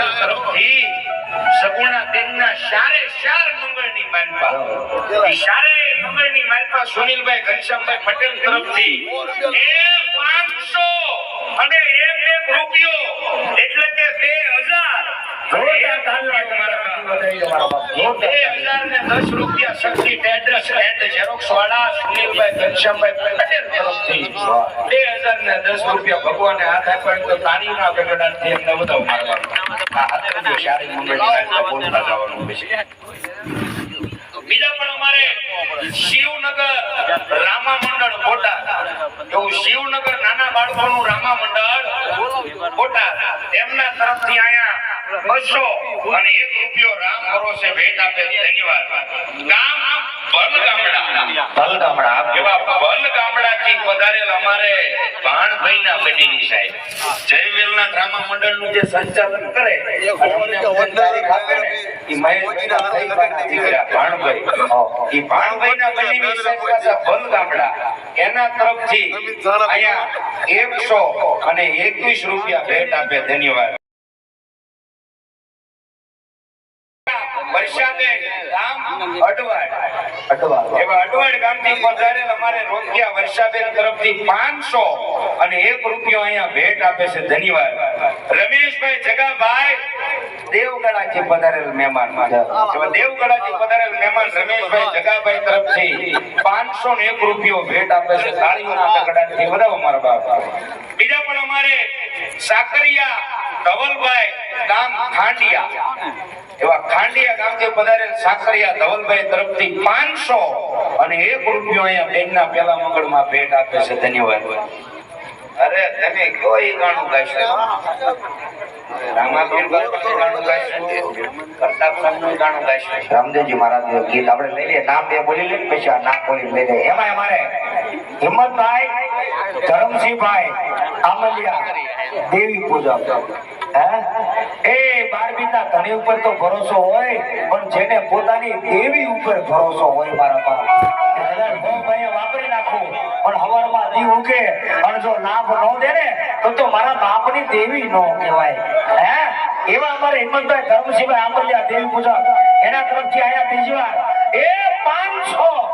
ભાઈ તરફથી સગુણા બેનના શારે શાર મંગળની માનપા ઈ શારે મંગળની માનપા સુનિલભાઈ ઘનશ્યામભાઈ પટેલ તરફથી. એ 500 અને એક એક રૂપિયો. એટલે કે 2000 જોરદાર તાળીઓ તમારા વતી વધાવી દો મારા બાપ. બે હજાર દસ રૂપિયા શક્તિ એડ્રેસ એન્ડ વાળા સુનિલભાઈ ઘનશ્યામભાઈ પટેલ તરફથી. બે ને દસ રૂપિયા ભગવાને હાથ આપ્યા તો તાળીના ના એમને થી એમને બધા મારવાનું બીજા પણ અમારે શિવનગર રામા મંડળ બોટાદ એવું શિવનગર નાના બાળકોનું રામા મંડળ બોટાદ એમના તરફથી અહીંયા બસો અને એક રૂપિયો રામ ભરોસે ભેટ આપે. ધન્યવાદ. ગામ ભલગામડા ભલગામડા ભલ ગામડા એવા ભલ ગામડાથી પધારેલ અમારે ભાણભાઈના બનેલી સાહેબ. જયવેલના ડ્રામા મંડળનું જે સંચાલન કરે અને અમને અમને તારીખ આપે ને ઈ મહેશભાઈના ભાઈબાના દીકરા ભાણભાઈ ઈ ભાણભાઈના બનેલી સાહેબ ભલ ગામડા. એના તરફથી અહીંયા એકસો અને એકવીસ રૂપિયા ભેટ આપે ધન્યવાદ. વર્ષાબેન ગામ અડવાડ એવા અડવાડ ગામથી પધારેલ અમારે રોકિયા વર્ષાબેન તરફથી 500 અને એક રૂપિયો અહીંયા ભેટ આપે છે ધન્યવાદ. રમેશભાઈ જગાભાઈ દેવગડાથી પધારેલ મહેમાન. રમેશભાઈ જગાભાઈ તરફથી 500 ને રૂપિયો ભેટ આપે છે. બીજા પણ અમારે સાકરિયા ધવલભાઈ ગામ ખાંડિયા. એવા ખાંડિયા ગામથી પધારેલ સાકરિયા ધવલભાઈ તરફથી 500 અને એક રૂપિયો અહીંયા બેનના પેલા મંગળમાં ભેટ આપે છે, ધન્યવાદ. અરે ગીત આપણે લઈ લઈએ. નામ બે બોલી લઈએ પછી આ નામ બોલી લઈ લઈએ. એમાં હિંમતભાઈ, ધરમસિંહભાઈ દેવી પૂજા એ બારબીના ધણી ઉપર તો ભરોસો હોય, પણ જેને પોતાની દેવી ઉપર ભરોસો હોય મારા બાપ હવારમાં દી ઉગે, અને જો લાભ ન દે તો મારા બાપની દેવી ન કહેવાય. હે? એવા અમારે હિંમતભાઈ ધર્મસિંહભાઈ આંબલિયા દેવી પૂજા. એના તરફથી આયા બીજી વાર. એ પાંચસો